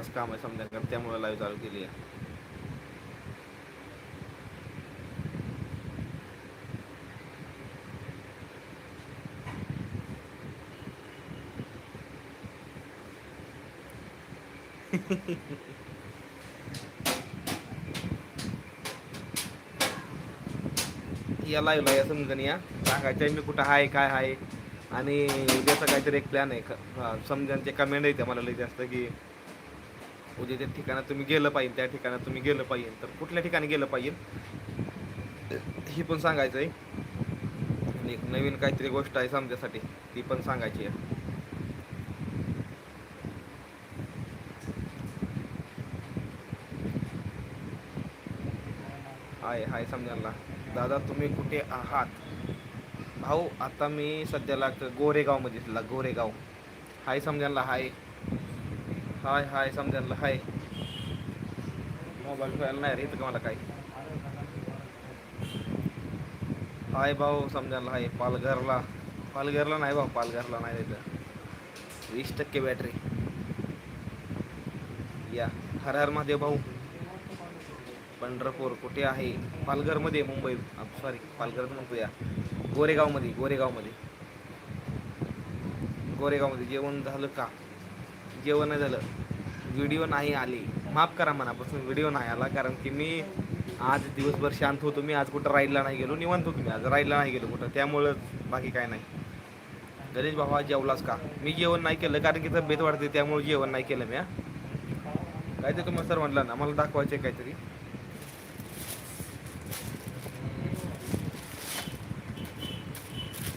आज काम आहे समजा त्यामुळे लाईव्ह चालू केली आहे. या लाईव्हला या समजून या. सांगायचं मी कुठं आहे काय आहे आणि उद्याचा काहीतरी एक प्लॅन आहे. समजा ते कमेंट येते मला लई जास्त की उद्या त्या ठिकाणात तुम्ही गेलं पाहिजे त्या ठिकाणात तुम्ही गेलं पाहिजे तर कुठल्या ठिकाणी गेलं पाहिजे? ही पण सांगायचं आहे आणि एक नवीन काहीतरी गोष्ट आहे समजासाठी ती पण सांगायची आहे. हाय हाय समजायला. दादा तुम्ही कुठे आहात? भाऊ आता मी सध्याला गोरेगावमध्ये दिसला गोरेगाव. हाय समजायला हाय. हाय हाय समजायला हाय. मोबाईल ठेवायला नाही रे इथं का मला काय हाय भाऊ समजायला हाय. पालघरला. पालघरला नाही भाऊ पालघरला नाही तिथं वीस टक्के बॅटरी या हर हर महादेव भाऊ. पंढरपूर कुठे आहे? पालघरमध्ये मुंबई. सॉरी पालघर म्हणतो या. गोरेगावमध्ये गोरेगावमध्ये. गोरेगावमध्ये जेवण झालं का? जेवण नाही झालं. व्हिडिओ नाही आली. माफ करा मनापासून व्हिडिओ नाही आला. कारण की मी आज दिवसभर शांत होतो. मी आज कुठं राईडला नाही गेलो. निवांत होतो मी. आज राईडला नाही गेलो कुठं. त्यामुळं बाकी काय नाही. गणेश भावा जेवलास का? मी जेवण नाही केलं. कारण की तब्येत वाढते. त्यामुळे जेवण नाही केलं मी हा. काय ते तुम्हाला सर म्हटलं ना. मला दाखवायचं आहे काहीतरी.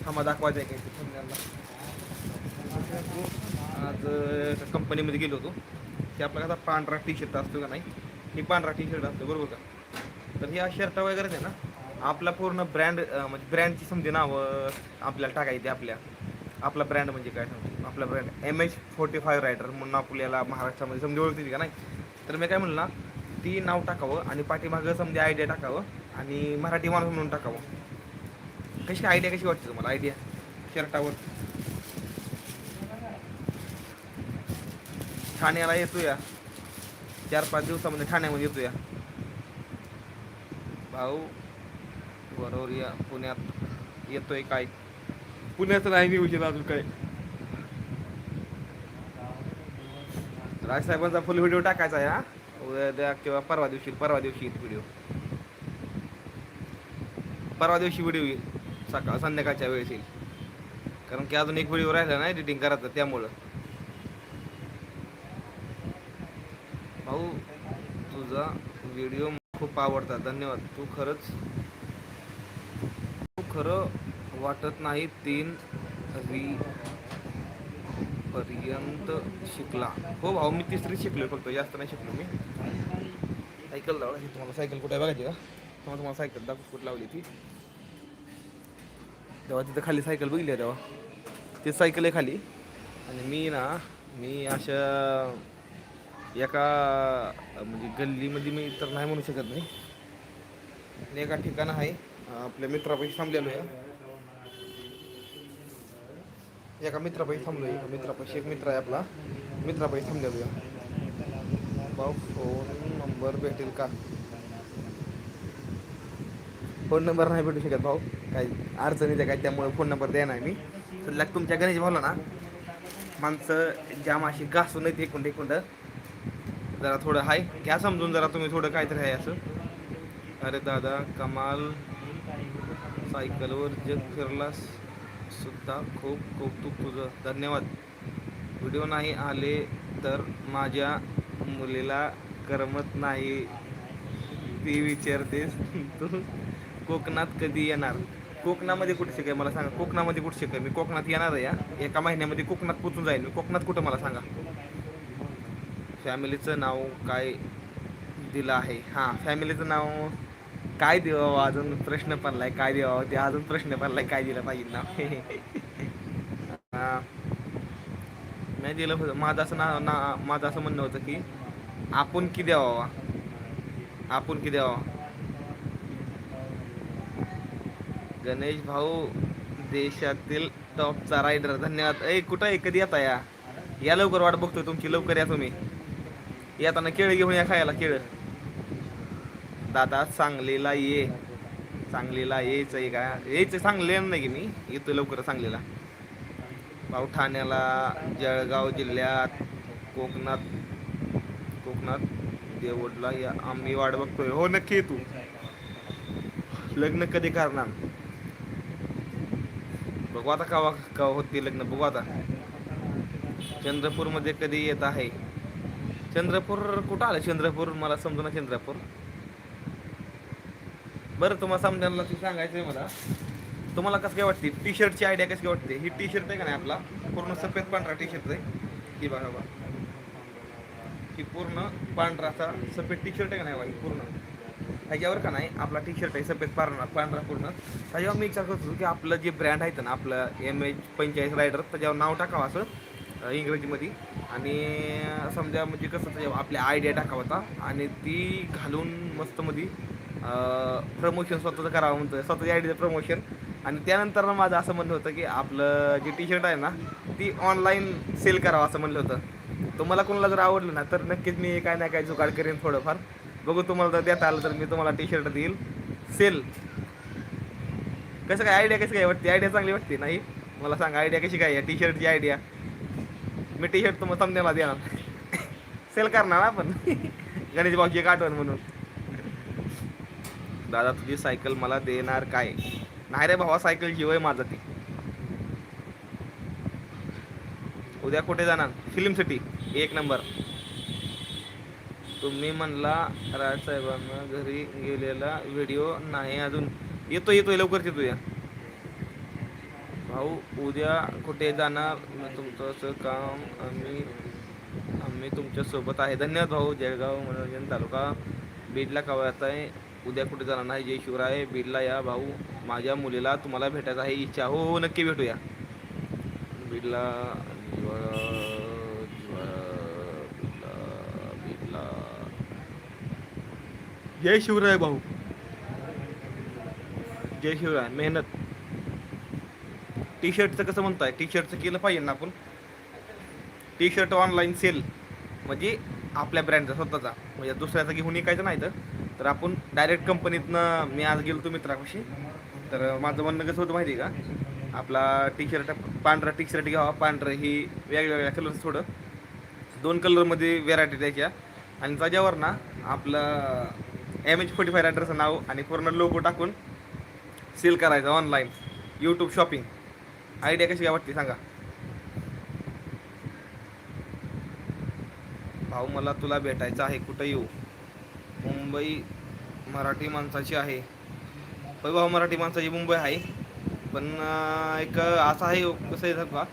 मग दाखवायचं आहे काहीतरी. समजायला आज एका कंपनीमध्ये गेलो होतो. ते आपला कसा पांढरा टी शर्ट असतो का नाही ही पांढरा टी शर्ट असतो बरोबर का? तर ह्या शर्ट वगैरे आहे ना? आपला पूर्ण ब्रँड म्हणजे ब्रँडची समजे नावं आपल्याला टाकायची आपल्या. आपला ब्रँड म्हणजे काय सांगतो आपला brand M H forty five rider म्हणून आपल्याला महाराष्ट्रामध्ये समजे ओळखते का नाही? तर मी काय म्हणलं ना ती नाव टाकावं आणि पाठीमागं समजे आयडिया टाकावं आणि मराठी माणूस म्हणून टाकावं. कशी आयडिया कशी वाटते तुम्हाला? आयडिया शर्टावर ठाण्याला येतो या चार पाच दिवसामध्ये ठाण्यामध्ये येतो या भाऊ बरोबर या पुण्यात येतोय काय? पुण्याचं नाही न्यूज अजून काय. राजसाहेबांचा फुल व्हिडिओ टाकायचा आहे हा? उद्या किंवा परवा दिवशी परवा दिवशी येईल व्हिडिओ परवा दिवशी व्हिडिओ येईल. सकाळ संध्याकाळच्या वेळेस येईल. कारण की अजून एक व्हिडिओ राहिला ना एडिटिंग करायचं त्यामुळं भाऊ तुझा व्हिडिओ खूप आवडतात. धन्यवाद. तू खरंच तू खरं वाटत नाही तीन पर्यंत शिकला. हो भाऊ मी तिसरी शिकलो फक्त. जास्त नाही शिकलो मी. सायकल लावला तुम्हाला सायकल कुठे बघायची का? तुम्हाला तुम्हाला सायकल दाखव कुठे लावली ती. तेव्हा तिथं खाली सायकल बघितली आहे तेव्हा. ती सायकल आहे खाली. आणि मी ना मी अशा एका म्हणजे गल्लीमध्ये मी तर नाही म्हणू शकत नाही. एका ठिकाण आहे. आपल्या मित्रापाशी थांबलेलो आहे एका मित्रापाशी थांबलो एका मित्रापाशी एक मित्र आहे आपला. मित्रापाशी थांबलेलो आहे भाऊ फोन नंबर भेटेल का? फोन नंबर नाही भेटू शकत भाऊ. काही अडचणीचं काय त्यामुळे फोन नंबर द्या नाही मी सध्या तुमच्या गणेश भाऊला ना माणसं जाम अशी घासून येते एकूण एकूण जरा थोडं हाय. घ्या समजून जरा तुम्ही थोडं काहीतरी आहे असं. अरे दादा कमाल. सायकलवर जग फिरलास सुद्धा खूप कौतुक तुझं. धन्यवाद. व्हिडिओ नाही आले तर माझ्या मुलीला करमत नाही. ती विचारतेस तू कोकणात कधी येणार? कोकणामध्ये कुठे शिकाय? मला सांगा. कोकणामध्ये कुठे शिकाय? मी कोकणात येणार आहे या. एका महिन्यामध्ये कोकणात पोचून जाईल. मी कोकणात कुठं? मला सांगा. फॅमिलीचं नाव काय दिलं आहे? हां फॅमिलीचं नाव काय देवावं? अजून प्रश्न पडलाय काय देवावं? ते अजून प्रश्न पडला आहे काय दिलं पाहिजे नाव? हां. नाही दिलं होतं. माझं असं ना ना माझं असं म्हणणं होतं की आपण की द्यावा? आपण की द्यावा? गणेश भाऊ देशातील टॉपचा रायडर धन्यवाद. ए कुठं आहे? कधी येता या या लवकर वाट बघतोय तुमची. लवकर या तुम्ही. येताना केळं घेऊन या खायला केळं. दादा सांगलीला ये. सांगलीला यायचं आहे का? यायचं सांगले नाही की मी. येतो लवकर सांगलीला. भाऊ ठाण्याला जळगाव जिल्ह्यात कोकणात कोकणात देवडला या. आम्ही वाट बघतोय. हो नक्की ये तू. लग्न कधी करणार? बघू आता कवा कवा होती लग्न. बघू आता. चंद्रपूरमध्ये कधी येत आहे? चंद्रपूर कुठं आलं? चंद्रपूर मला समजू ना चंद्रपूर. बरं तुम्हाला समजायला ते सांगायचं आहे मला. तुम्हाला कसं काय वाटते? टी शर्टची आयडिया कशी काय वाटते? ही टी शर्ट आहे का नाही आपला? पूर्ण सफेद पांढरा टी शर्ट आहे. की बघा बा ही पूर्ण पांढराचा सफेद टी शर्ट आहे का नाही बा पूर्ण. ह्याच्यावर का नाही आपला टी शर्ट आहे सफेद पांढरा पांढरा पूर्ण. त्याच्यावर मी विचार करतो की आपलं जे ब्रँड आहे ना आपलं एम एच पंचेचाळीस रायडर त्याच्यावर नाव टाकावं असं. इंग्रजीमध्ये. आणि समजा म्हणजे कसं आपल्या आयडिया टाकावा होता. आणि ती घालून मस्त मध्ये प्रमोशन स्वतःचं करावं म्हणतं स्वतःच्या आयडियाचं प्रमोशन आणि त्यानंतर माझं असं म्हणलं होतं की आपलं जे टी शर्ट आहे ना ती ऑनलाईन सेल करावं असं म्हणलं होतं. तुम्हाला कोणाला जर आवडलं ना तर नक्कीच मी काय ना काय जुगाड करेन थोडंफार. बघू तुम्हाला जर देता आलं तर मी तुम्हाला टी शर्ट देईल. सेल कसं काय आयडिया कसं काय वाटते? आयडिया चांगली वाटते नाही? मला सांगा आयडिया कशी काय आहे? टी शर्टची आयडिया मी टी शर्ट तुम्हाला समजायला देणार. सेल करणार आपण. गणेश भाऊची एक आठवण म्हणून. दादा तुझी सायकल मला देणार काय? नाही रे भावा सायकल जीव आहे माझा ती. उद्या कुठे जाणार? Film city. एक नंबर. तुम्ही म्हणला राजसाहेबांना घरी गेलेला व्हिडिओ नाही अजून. येतो येतोय लवकर येतो या भाऊ उद्या कुठे जाणार? तुमचं असं काम आम्ही आम्ही तुमच्यासोबत आहे. धन्यवाद भाऊ जळगाव मनोरंजन तालुका. बीडला कवायचा आहे. उद्या कुठे जाणार नाही जय शिवराय बीडला या भाऊ. माझ्या मुलीला तुम्हाला भेटायचं आहे इच्छा. हो हो नक्की भेटूया. बीडला बीडला, बीडला. जय शिवराय भाऊ. जय शिवराय मेहनत. टी शर्टचं कसं म्हणताय? टी शर्टचं केलं पाहिजे ना आपण. टी शर्ट ऑनलाईन सेल म्हणजे आपल्या ब्रँडचा स्वतःचा. म्हणजे दुसऱ्याचा घेऊन ऐकायचं नाही तर. आपण डायरेक्ट कंपनीतनं मी आज गेलो तो मित्रापाशी. तर माझं म्हणणं कसं होतं माहिती आहे का? आपला टी शर्ट पांढरा टी शर्ट घ्यावा. पांढरं ही वेगवेगळ्या कलर थोडं. दोन कलरमध्ये व्हेरायटी द्यायच्या. आणि त्याच्यावर ना आपलं एम एच फोर्टी फाय रायडरचं नाव आणि पूर्ण लोगो टाकून सेल करायचं ऑनलाईन यूट्यूब शॉपिंग आयडिया कशी काय वाटते सांगा. भाऊ मला तुला भेटायचं आहे कुठं येऊ? मुंबई मराठी माणसाची आहे. होय भाऊ मराठी माणसाची मुंबई आहे. पण एक असं आहे कसं आहे का?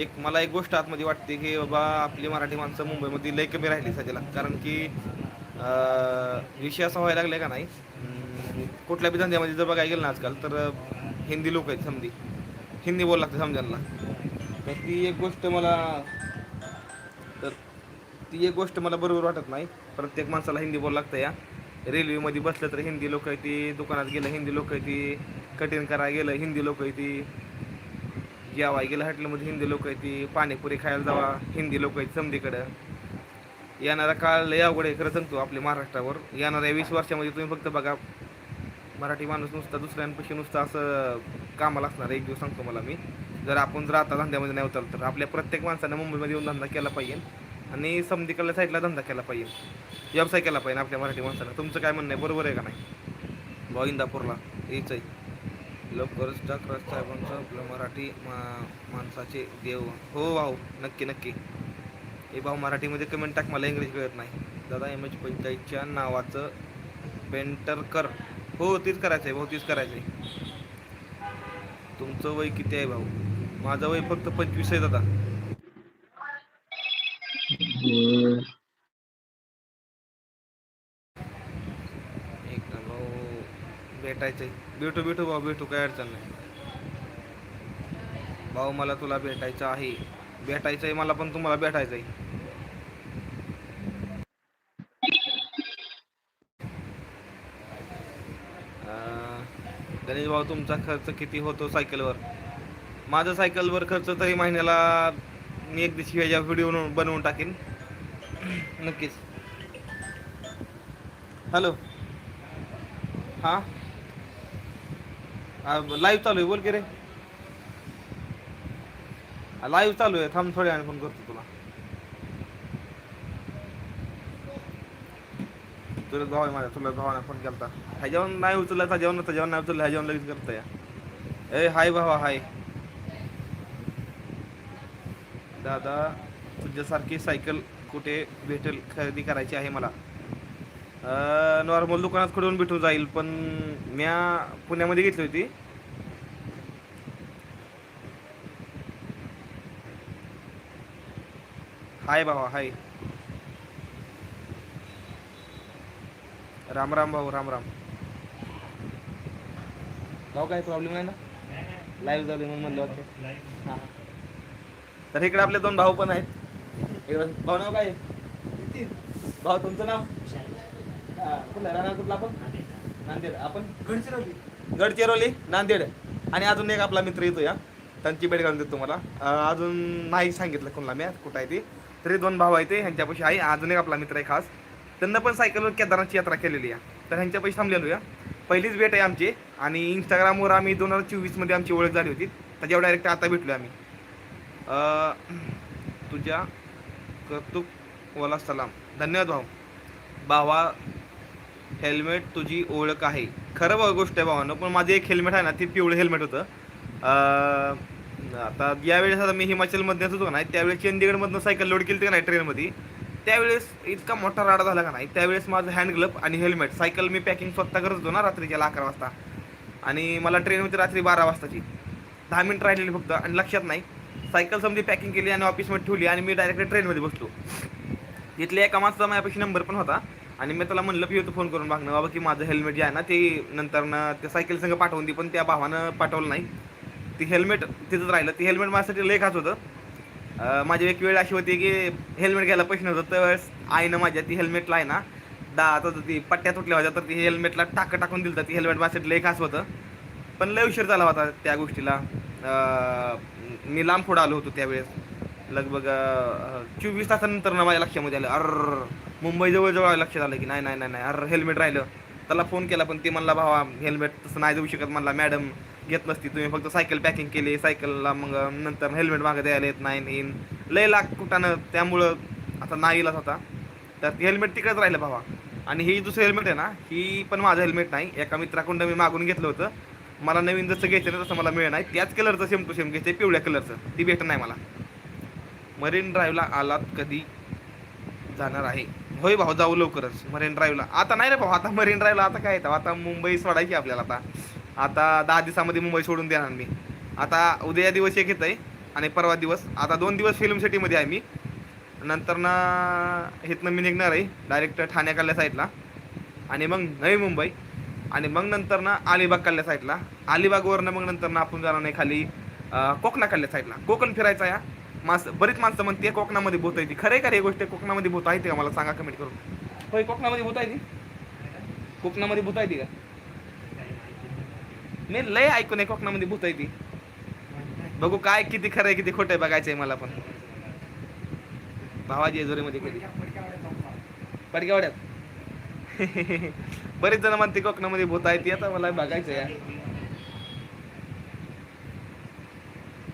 एक मला एक गोष्ट आतमध्ये वाटते की बाबा आपली मराठी माणसं मुंबईमध्ये लय कमी राहिली सध्याला. कारण की विषय असा व्हायला लागला का नाही? कुठल्या बी धंद्यामध्ये जर बघायला गेलं ना आजकाल तर हिंदी लोक आहेत समधी. हिंदी बोल लागते समजायला. तर ती एक गोष्ट मला तर ती एक गोष्ट मला बरोबर वाटत नाही. प्रत्येक माणसाला हिंदी बोल लागतं या. रेल्वेमध्ये बसलं तर हिंदी लोक आहे ती दुकानात गेलं हिंदी लोक आहे ती कठीण करायला गेलं हिंदी लोक आहे ती जेवा गेलं हॉटेलमध्ये हिंदी लोक आहे ती पाणीपुरी खायला जावा हिंदी लोक आहेत समधीकडं येणारा काळ लय अवघड आहे खरं सांगतो आपल्या महाराष्ट्रावर. येणाऱ्या वीस वर्षामध्ये तुम्ही फक्त बघा मराठी माणूस नुसता दुसऱ्यांपाशी नुसतं असं कामाला असणार एक दिवस सांगतो मला मी. जर आपण जर आता धंद्यामध्ये नाही उतरलं तर आपल्या प्रत्येक माणसानं मुंबईमध्ये येऊन धंदा केला पाहिजे. आणि समधीकडल्या साईडला धंदा केला पाहिजे. व्यवसाय केला पाहिजे आपल्या मराठी माणसानं. तुमचं काय म्हणणं आहे? बरोबर आहे का नाही? भाऊ इंदापूरला. हेच आहे. लवकरच टाकराज साहेबांचं आपलं मराठी मा माणसाचे देव. हो भाऊ नक्की नक्की. हे भाऊ मराठीमध्ये कमेंट टाक मला इंग्रजी कळत नाही. दादा एम एच पंचायतच्या नावाचं पेंटर कर. हो तीच करायचं आहे भाऊ तीच करायचं आहे तुमचं वय किती आहे भाऊ? माझं वय फक्त पंचवीस आहे दादा. एक ना भाऊ भेटायचंय. भेटू भेटू भाऊ भेटू काय अडचण नाही. भाऊ मला तुला भेटायचं आहे. भेटायचं आहे मला पण तुम्हाला भेटायचं आहे गणेश भाऊ तुमचा खर्च किती होतो सायकलवर? माझा सायकलवर खर्च तरी महिन्याला मी एक दिवशी ह्याच्या व्हिडिओ बनवून टाकेन. नक्कीच. हॅलो हां? लाईव्ह चालू आहे बोल की रे. लाईव्ह चालू आहे. थांब थोड्या वेळाने फोन करतो तुला. तुला भाऊ आहे माझ्या तुला भावाने फोन केला ह्याच्यावर नाही उचलला त्याच्यावर त्याच्यावर नाही उचलला ह्याच्यावर लगेच करता या. ए हाय भावा हाय. दादा तुझ्यासारखी सायकल कुठे भेटेल खरेदी करायची आहे मला? नॉर्मल दुकानात कुठून भेटून जाईल पण म्या पुण्यामध्ये घेतली होती. हाय भावा हाय. राम राम भाऊ राम राम. भाऊ काय प्रॉब्लेम नाही ना? लाईव्ह झाले म्हणून म्हणलं वाटतं हां. तर इकडे आपले दोन भाऊ पण आहेत. इकडं भाऊ नाव काय? आहे? भाऊ तुमचं नाव? कुठलं? राहणार कुठला आपण? नांदेड. आपण? गडचिरोली. नांदेड. आणि अजून एक आपला मित्र येतो या त्यांची भेट घालून देतो तुम्हाला. अजून नाही सांगितलं कोणाला मी कुठं आहे ते. तरी दोन भाऊ आहे ते ह्यांच्यापाशी आहे. अजून एक आपला मित्र आहे खास. त्यांना पण सायकलवर केदारनाथची यात्रा केलेली आहे. तर ह्यांच्यापाशी थांबलेलो या पहिलीच भेट आहे आमची आणि इंस्टाग्रामवर आम्ही दोन हजार चोवीसमध्ये आमची ओळख झाली होती. त्याच्यावर डायरेक्ट आता भेटलो आम्ही. तुझ्या कर्तुक वाला सलाम. धन्यवाद भाऊ. भावा हेल्मेट तुझी ओळख आहे. खरं बघ गोष्ट आहे भावानं पण माझं एक हेल्मेट आहे ना ते पिवळं हेल्मेट होतं. आता यावेळेस आता मी हिमाचलमध्ये होतो ना त्यावेळेस चंदीगडमधनं सायकल लोड केली ते नाही ट्रेनमध्ये त्यावेळेस इतका मोठा राडा झाला का नाही? त्यावेळेस माझं हँड ग्लव्ह आणि हेल्मेट सायकल मी पॅकिंग स्वतः करत होतो ना रात्रीच्या अकरा वाजता. आणि मला ट्रेन होती रात्री बारा वाजताची. दहा मिनिट राहिलेली फक्त आणि लक्षात नाही. सायकल समजी पॅकिंग केली आणि ऑफिसमध्ये ठेवली आणि मी डायरेक्ट ट्रेनमध्ये बसलो. तिथल्या एका माणसाचा माझ्यापाशी नंबर पण होता. आणि मी त्याला म्हणलं की फोन करून मागणं बाबा की माझं हेल्मेट जे आहे ना ते नंतरनं त्या सायकल संघ पाठवून दे पण त्या भावानं पाठवलं नाही. ती हेल्मेट तिथंच राहिलं. ती हेल्मेट माझ्यासाठी लय होतं. माझी एक वेळ अशी होती की हेल्मेट घ्यायला पैसे नव्हतं त्यावेळेस आईनं माझ्या ती हेल्मेटला आहे ना दा आता ती पट्ट्या तुटल्या होत्या तर ती हेल्मेटला टाकं टाकून दिलं ती हेल्मेट माझ्यासाठी लय खास होतं. पण लय उशीर झाला होता त्या गोष्टीला. मी लांब पुढं आलो होतो त्यावेळेस. लगभग चोवीस तासानंतर ना माझ्या लक्षामध्ये आलं. अर मुंबई जवळजवळ लक्षात आलं की नाही नाही नाही नाही. अर हेल्मेट राहिलं. त्याला फोन केला पण ते म्हणला भावा हेल्मेट तसं नाही देऊ शकत. म्हणला मॅडम घेत नसती. तुम्ही फक्त सायकल पॅकिंग केली सायकलला मग नंतर हेल्मेट मागं द्यायला येत नाही इन लय लाग कुठानं त्यामुळं आता नाही इलाज होता तर हेल्मेट तिकडेच राहिलं भावा. आणि ही दुसरं हेल्मेट आहे ना ही पण माझं हेल्मेट नाही. एका मित्राकडून मी मागून घेतलं होतं. मला नवीन जसं घ्यायचं ना तसं मला मिळेल नाही. त्याच कलरचं सेम टू सेम घ्यायचं पिवळ्या कलरचं ती भेटत नाही मला. मरीन ड्राईव्हला आलात कधी? जाणार आहे. होय भाऊ जाऊ लवकरच. मरीन ड्राईव्हला आता नाही रे भाऊ आता मरीन ड्राईव्हला आता काय येतं? आता मुंबई सोडायची आपल्याला आता. आता दहा दिवसामध्ये मुंबई सोडून देणार मी. आता उद्या दिवस एक येत आहे आणि परवा दिवस. आता दोन दिवस फिल्म सिटीमध्ये आहे मी. नंतर ना इथनं मी निघणार आहे डायरेक्ट ठाण्याकडल्या साईडला आणि मग नवी मुंबई. आणि मग नंतर ना अलिबाग कल्ल्या साईडला अलिबागवरनं मग नंतर ना आपण जाणार नाही खाली कोकणाकडल्या कोकणा साईडला कोकण फिरायचा या. मास बरीच माणसं म्हणते कोकणामध्ये भूत आहे ती. खरे आहे का रे गोष्ट कोकणामध्ये भूत आहे ती का? मला सांगा कमेंट करून. होय कोकणामध्ये भूत आहे ती. कोकणामध्ये भूत आहे ती का? मी लय ऐकून आहे कोकणामध्ये भूत आहे ती. बघू काय किती खरं आहे किती खोटं आहे बघायचं आहे मला पण. भावाजी जेजुरीमध्ये कधी. पडक्यावड्यात. बरेच जण म्हणते कोकणामध्ये भूत आहे ती आता मला बघायचं आहे.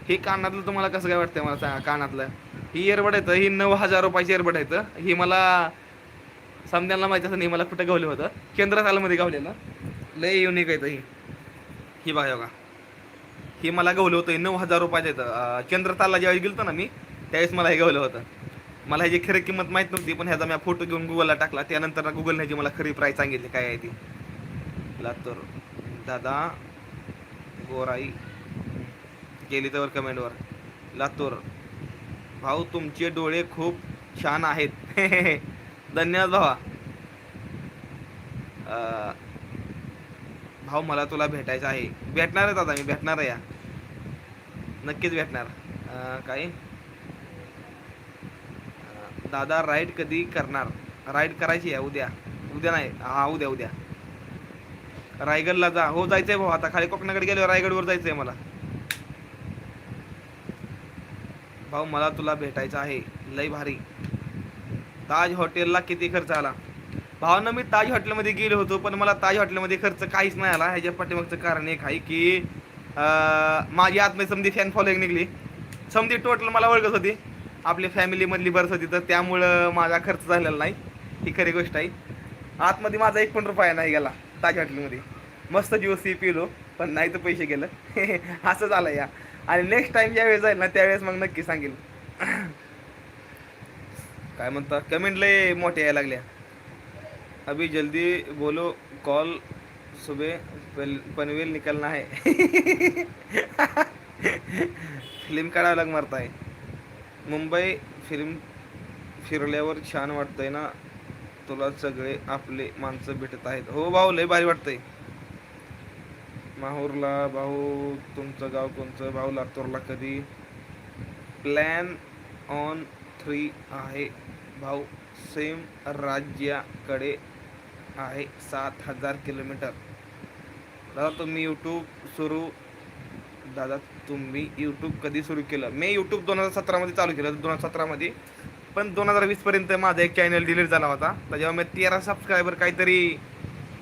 हे कानातलं तुम्हाला कसं काय वाटतंय मला सांगा कानातलं? ही एअरबड येतं ही नऊ हजार रुपयाची एअरबड येतं ही मला समजायला माहिती असं नाही मला कुठं गावलं होतं. केंद्रमध्ये गावलेलं. लय युनिक येतं ही. ही बघा बघा. हे मला गवलं होतं नऊ हजार रुपयाचं येतं चंद्रतालला ज्यावेळेस गेलो ना मी त्यावेळेस मला हे गवलं होतं. मला ह्याची खरी किंमत माहीत नव्हती पण ह्याचा मी फोटो घेऊन गुगलला टाकला. त्यानंतर गुगलने ह्याची मला खरी प्राईस सांगितली काय आहे ती? लातूर दादा गोराई गेली तर कमेंटवर लातूर भाऊ तुमचे डोळे खूप छान आहेत. धन्यवाद भावा. भाऊ मला तुला भेटायचं आहे. भेटणार आहे दादा मी भेटणार आहे या. नक्कीच भेटणार. काय दादा राईड कधी करणार? राईड करायची आहे उद्या. उद्या नाही हा उद्या उद्या. रायगडला जा. हो जायचंय भाऊ आता खाली कोकणाकडे गेलो रायगडवर जायचंय मला. भाऊ मला तुला भेटायचं आहे. लय भारी. ताज हॉटेलला किती खर्च आला? भावना मी ताज हॉटेलमध्ये गेलो होतो पण मला ताज हॉटेलमध्ये खर्च काहीच नाही आला. ह्याच्या पाठीमागचं कारण एक आहे की माझी आतमध्ये समधी फॅन फॉलोईंग निघली. समधी टोटल मला ओळखत होती. आपली फॅमिलीमधली बरंच होती तर त्यामुळं माझा खर्च झालेला नाही. ही खरी गोष्ट आहे. आतमध्ये माझा एक पण रुपया नाही गेला ताज हॉटेलमध्ये. मस्त दिवस सी पिलो पण नाही तर पैसे गेलं. असं झालं या. आणि नेक्स्ट टाइम ज्यावेळेस जाईल ना त्यावेळेस मग नक्की सांगेल. काय म्हणता? कमेंट लय मोठ्या यायला लागल्या. अभी जल्दी बोलो कॉल सुबह पनवेल निकलना है। फिल्म काढावं मारत मारताय मुंबई फिल्म फिरल्यावर छान वाटतंय ना? तुला सगळे आपले माणसं भेटत आहेत. हो भाऊ लय भारी वाटतंय. माहूरला भाऊ तुमचं गाव कोणचं भाऊ लातूरला कधी? प्लॅन ऑन थ्री आहे. भाऊ सेम राज्याकडे आहे सात हजार किलोमीटर. दादा तुम्ही यूट्यूब सुरू दादा तुम्ही यूट्यूब कधी सुरू केलं? मी यूट्यूब दोन हजार सतरामध्ये चालू केलं दोन हजार सतरामध्ये पण दोन हजार वीसपर्यंत माझा एक चॅनल डिलीट झाला होता. त्याच्यावर मी तेरा सबस्क्रायबर काहीतरी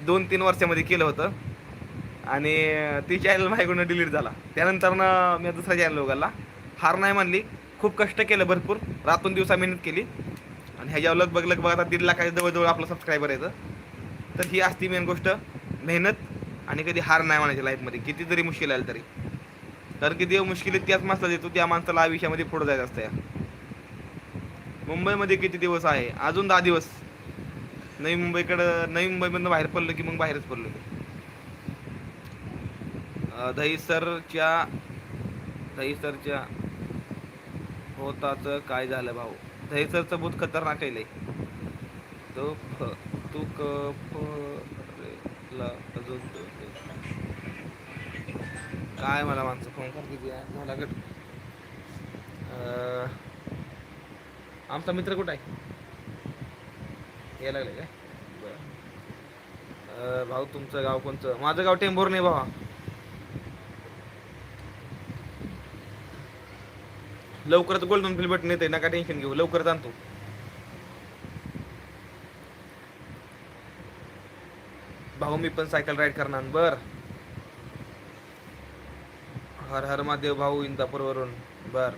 दोन तीन वर्षामध्ये केलं होतं. आणि ती चॅनल माझ्याकडून डिलीट झाला. त्यानंतरनं मी दुसरा चॅनल उघडला. हार नाही मानली. खूप कष्ट केलं भरपूर. रातून दिवसा मेहनत केली. आणि ह्याच्यावर लगभग लगभग आता दीड लाखाच्या जवळजवळ आपलं सबस्क्रायबर येतं तर ही असती मेन गोष्ट. मेहनत आणि कधी हार नाही म्हणायची लाईफमध्ये किती जरी मुश्किल आलं तरी. कारण की देव मुश्किलीत त्याच माणसाला देतो त्या माणसाला आयुष्यामध्ये पुढे जायचं असतं या मुंबईमध्ये किती दिवस आहे? अजून दहा दिवस. नवी मुंबईकडं नवी मुंबईमधनं बाहेर पडलो की मग बाहेरच पडलो मी. दहीसरच्या दहीसरच्या होताचं काय झालं भाऊ? दहीसरचं भूत खतरनाक आहे तो फ तू क ला अजून काय मला माणसं फोन करते मला गट आमचा मित्र कुठं आहे यायला लागले काय बरं. भाऊ तुमचं गाव कोणतं माझं गाव टेंभोर नाही भावा लवकरच गोल्डन बिल बटन येते नका टेन्शन घेऊ लवकरच आणतो अहो मी पण सायकल राईड करणार. बर. हर हर महादेव भाऊ इंदापूरवरून. बर.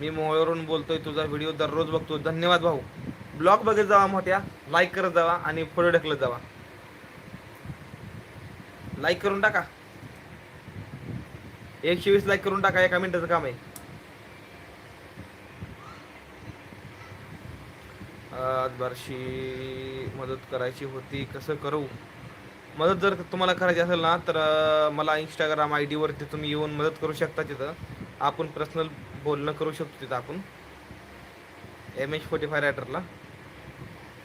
मी मोहोळवरून बोलतोय तुझा व्हिडिओ दररोज बघतो. धन्यवाद भाऊ. ब्लॉग बघत जावा मोठ्या. लाईक करत जावा आणि पुढे ढकलत जावा. लाईक करून टाका. एकशे वीस लाईक करून टाका. एका मिनिटाचं काम आहे. आज बारशी मदत करायची होती कसं करू? मदत जर तुम्हाला करायची असेल ना तर मला इंस्टाग्राम आय डीवरती तुम्ही येऊन मदत करू शकता तिथं. आपण पर्सनल बोलणं करू शकतो तिथं आपण. एम एच फोर्टी फाय रायडरला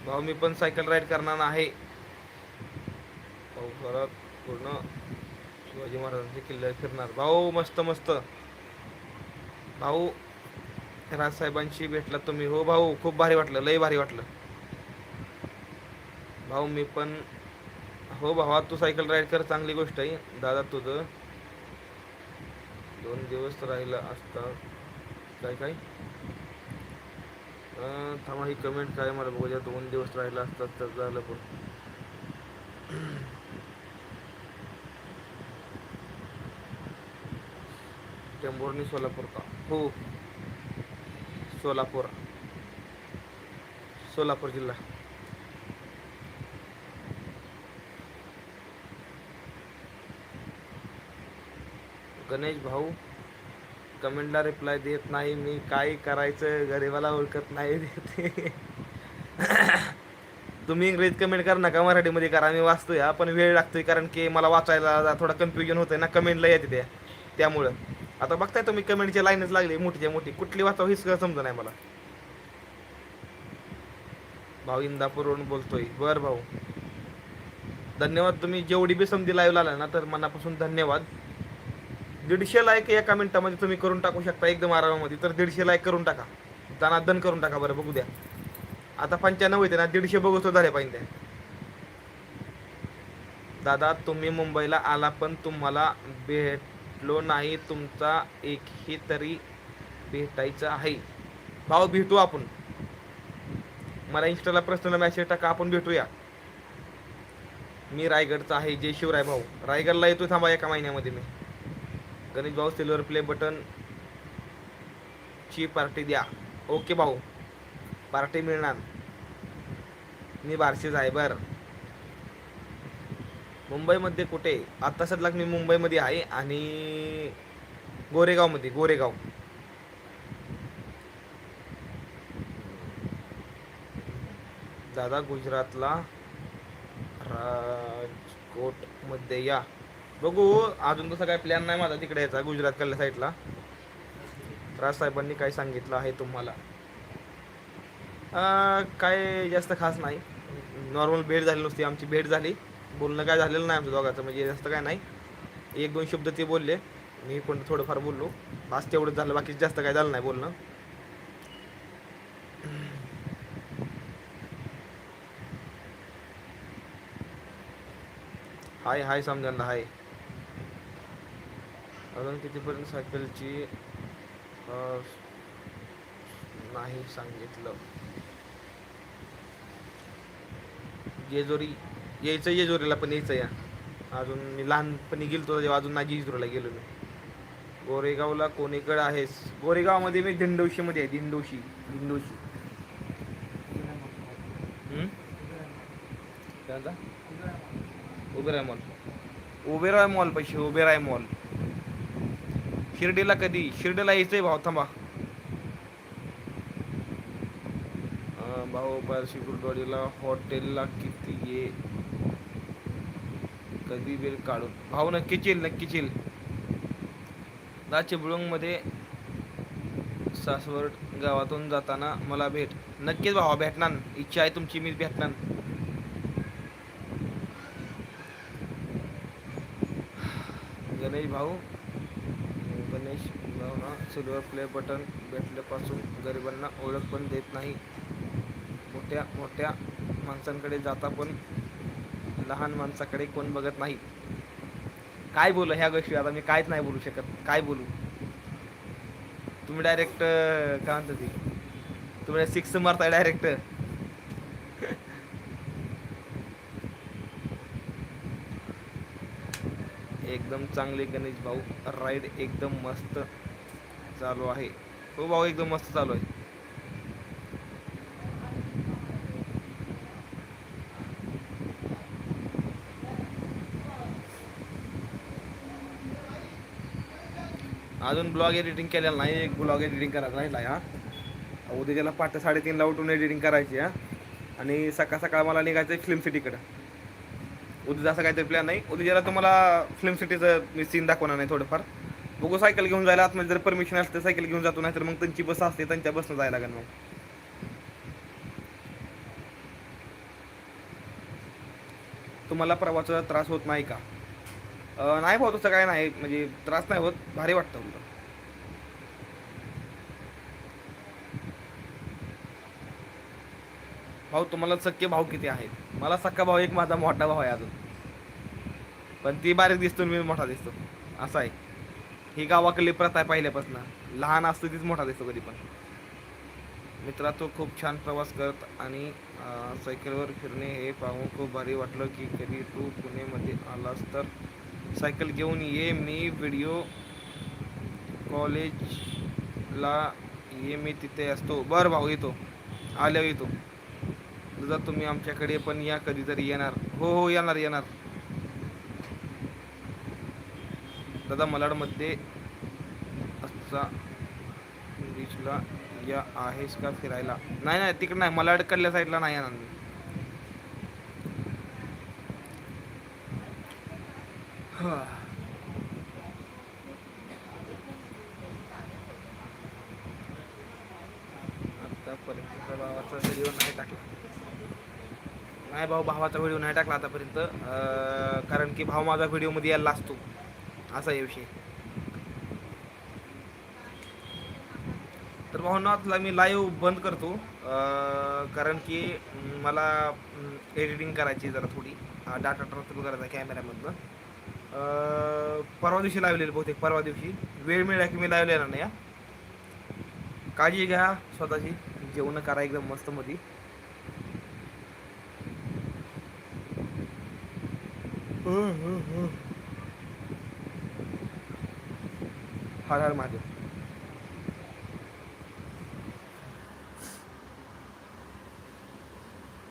भाऊ मी पण सायकल राईड करणार आहे. भाऊ परत पूर्ण शिवाजी महाराजांचे किल्ले फिरणार. भाऊ मस्त मस्त. भाऊ राजसाहेबांशी भेटला तुम्ही. हो भाऊ खूप भारी वाटलं. लय भारी वाटलं. भाऊ मी पण हो भावा तू सायकल राईड कर चांगली गोष्ट आहे. दादा तुझं. दोन दिवस राहिला असता. काय काय? थांबा ही कमेंट काय मला बघू द्या. दोन दिवस राहिला असतात तर झालं पण. टेंभुर्णी सोलापूर का? हो. सोलापूर. सोलापूर जिल्हा. गणेश भाऊ कमेंटला रिप्लाय देत नाही. मी काय करायचं? गरीबाला ओळखत नाही देते. तुम्ही इंग्रजीत कमेंट करा नका मराठीमध्ये करा. मी वाचतोय पण वेळ लागतोय कारण की मला वाचायला जरा थोडा कन्फ्युजन होतंय ना कमेंटला येते त्या त्यामुळं. आता बघताय तुम्ही कमेंटची लाईनच लागली मोठीच्या मोठी. कुठली वाचावं हेच समजत नाही मला. भाऊ इंदापूरवरून बोलतोय. बर भाऊ. धन्यवाद. तुम्ही जेवढी बी समजी लाईव्ह आला ना तर मनापासून धन्यवाद. दीडशे लाईक एका मिनिटामध्ये तुम्ही करून टाकू शकता एकदम आरामामध्ये. तर दीडशे लाईक करून टाका. दनादन करून टाका बरं बघू द्या. आता पंच्याण्णव येते ना दीडशे बघतो झाले पाहिजे. दादा तुम्ही मुंबईला आला पण तुम्हाला भेटलो नाही. तुमचा एकही तरी भेटायचा आहे. भाऊ भेटू आपण. मला इंस्टाला पर्सनल मॅसेज टाका आपण भेटूया. मी रायगडचा आहे जय शिवराय भाऊ. रायगडला येतो थांबा एका महिन्यामध्ये मी. गणेश भाऊ सिल्वर प्ले बटन ची पार्टी द्या. ओके भाऊ. पार्टी मिळणार. मी बारशी आहे मुंबईमध्ये कुठे? आत्ता सध्या मी मुंबईमध्ये आहे आणि गोरेगावमध्ये गोरेगाव. दादा गुजरातला राजकोटमध्ये या. बघू अजून तसा काय प्लॅन नाही माझा तिकडे यायचा गुजरात कडल्या साईडला. राज साहेबांनी काय सांगितलं आहे तुम्हाला? काय जास्त खास नाही. नॉर्मल भेट झाली नुसती आमची भेट झाली. बोलणं काय झालेलं नाही आमच्या दोघांचं म्हणजे जास्त काय नाही. एक दोन शब्द ते बोलले. मी पण थोडंफार बोललो. बस तेवढंच झालं बाकी जास्त काय झालं नाही बोलणं. हाय हाय समजायला हाय. अजून कितीपर्यंत सायकलची नाही सांगितलं. जेजोरी यायचं येजोरीला पण यायचं या. अजून मी लहानपणी गेलतो तेव्हा अजून नाही जेजुरीला गेलो मी. गोरेगावला कोणीकडे आहेस? गोरेगावमध्ये मी दिंडोशीमध्ये आहे दिंडोशी दिंडोशी. उबेराय मॉल. उबेराय मॉल पैसे उबेराय मॉल. शिर्डीला कधी? शिर्डीला यायचंय भाऊ थांबा. भाऊ बारशी गुरुद्वारीला हॉटेलला किती ये? कधी बिल काढून भाऊ नक्कीच येईल नक्कीच येईल दा चिपळूण सासवड गावातून जाताना मला भेट. नक्कीच भावा भेटणार. इच्छा आहे तुमची मी भेटणार. गणेश भाऊ गणेश भावना सिल्वर प्ले बटन भेटल्यापासून गरिबांना ओळख पण देत नाही. मोठ्या मोठ्या माणसांकडे जाता पण लहान माणसाकडे कोण बघत नाही. काय बोलू ह्या गोष्टी? आता मी कायच नाही बोलू शकत. काय बोलू? तुम्ही डायरेक्ट काय म्हणता ती? तुम्ही सिक्स मारताय डायरेक्ट एकदम चांगले गणेश भाऊ. राईड एकदम मस्त चालू आहे. हो भाऊ एकदम मस्त चालू आहे. अजून ब्लॉग एडिटिंग केलेला नाही. एक ब्लॉग एडिटिंग करायला राहिला हा उद्या त्याला पाठ साडेतीनला उठून एडिटिंग करायची हा आणि सकाळ सकाळ मला निघायचं फिल्म सिटीकडं उद्या असं काहीतरी प्लॅन नाही. उद्या जरा तुम्हाला फिल्म सिटीचं मी सीन दाखवणार नाही थोडंफार. बघू सायकल घेऊन जायला आतमध्ये जर परमिशन असते सायकल घेऊन जातो नाही तर मग त्यांची बस असते त्यांच्या बसनं जायला लागेल मग. तुम्हाला प्रवासाचा त्रास होत नाही का? नाही भाऊ तसं काय नाही. म्हणजे त्रास नाही होत भारी वाटतं भाऊ तुम्हाला सख्खे भाऊ किती आहेत? मला सख्खा भाऊ एक माझा मोठा भाऊ आहे अजून. पण ती बारीक दिसतो मी मोठा दिसतो. असा आहे. ही गावाकडली प्रथा आहे पहिल्यापासून. लहान असतो तीच मोठा दिसतो कधी पण. मित्रा तो खूप छान प्रवास करत आणि सायकलवर फिरणे हे पाहून खूप भारी वाटलं की कधी तू पुणेमध्ये आलास तर सायकल घेऊन ये. मी व्हिडिओ कॉलेजला ये. मी तिथे असतो. बरं भाऊ येतो. आल्यावर येतो. दादा तुम्ही आमच्याकडे पण या कधीतरी येणार. हो हो येणार येणार. दादा मलाडमध्ये असा बीचला या आहेस का फिरायला? नाही नाही तिकडे नाही मलाडकडल्या साईडला नाही येणार मी. हा. आतापर्यंत भावाचा व्हिडिओ नाही टाकला. नाही भाऊ भावाचा व्हिडिओ नाही टाकला आतापर्यंत. कारण की भाऊ माझा व्हिडिओमध्ये यायला असतो असा आहे विषय. तर भाऊ आता मी लाईव्ह बंद करतो. कारण की मला एडिटिंग करायची आहे जरा थोडी. डाटा ट्रान्सफर करायचा कॅमेऱ्यामधनं परवा दिवशी लावलेली बहुतेक परवा दिवशी. वेळ मिळाला की मी लावलेला नाही काळजी घ्या स्वतःची. जेवण करा एकदम मस्त मधी. हर हर महादेव.